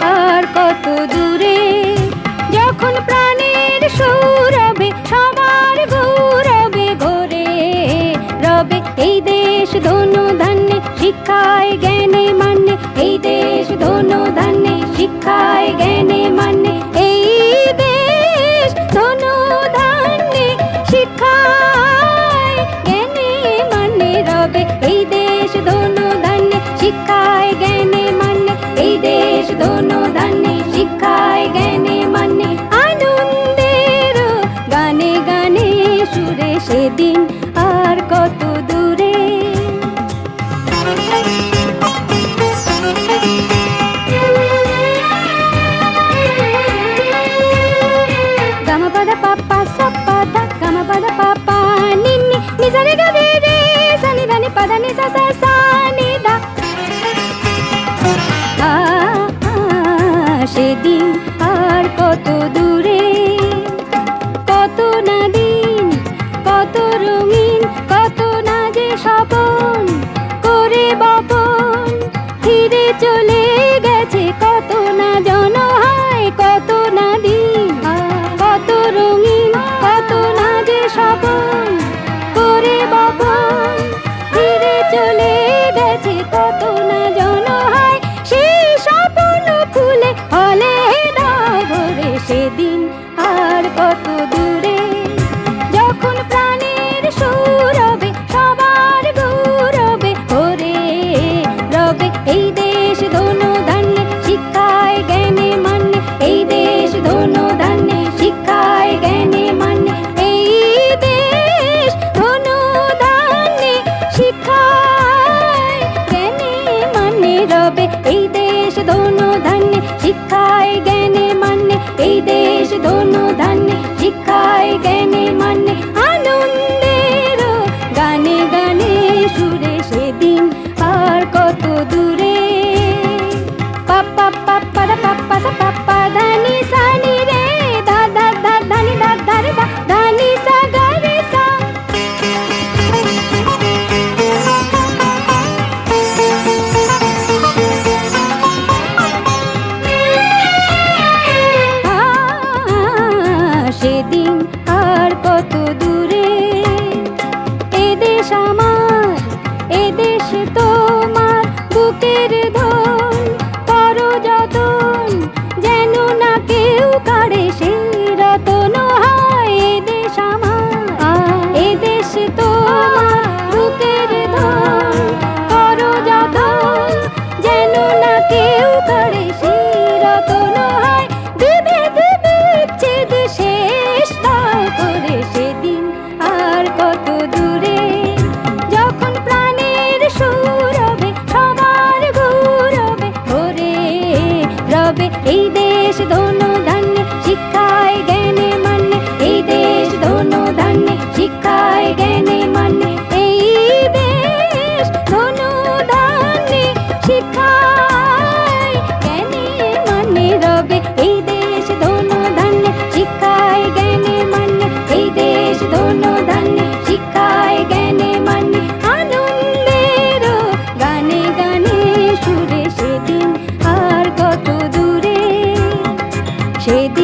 আর কত দূরে? যখন প্রাণের সৌরভে সবার গৌরবে ভরে। রবে এই দেশ ধনু ধান্যে, শিক্ষায়, জ্ঞানে గద పప్ప సప్ప దక్కమ పద పప్ప. నిన్ని నిజరి గదే సని పద నిజ సాని ద. সেদিন আর কত এই দেশ দোনো ধন্য, শিক্ষায় জ্ঞানে মান্যে। এই দেশ দোনো ধন্য, শিক্ষায় জ্ঞানে মান্যে। আনন্দের গানে গানে সুরে সেদিন 决定 সেদিন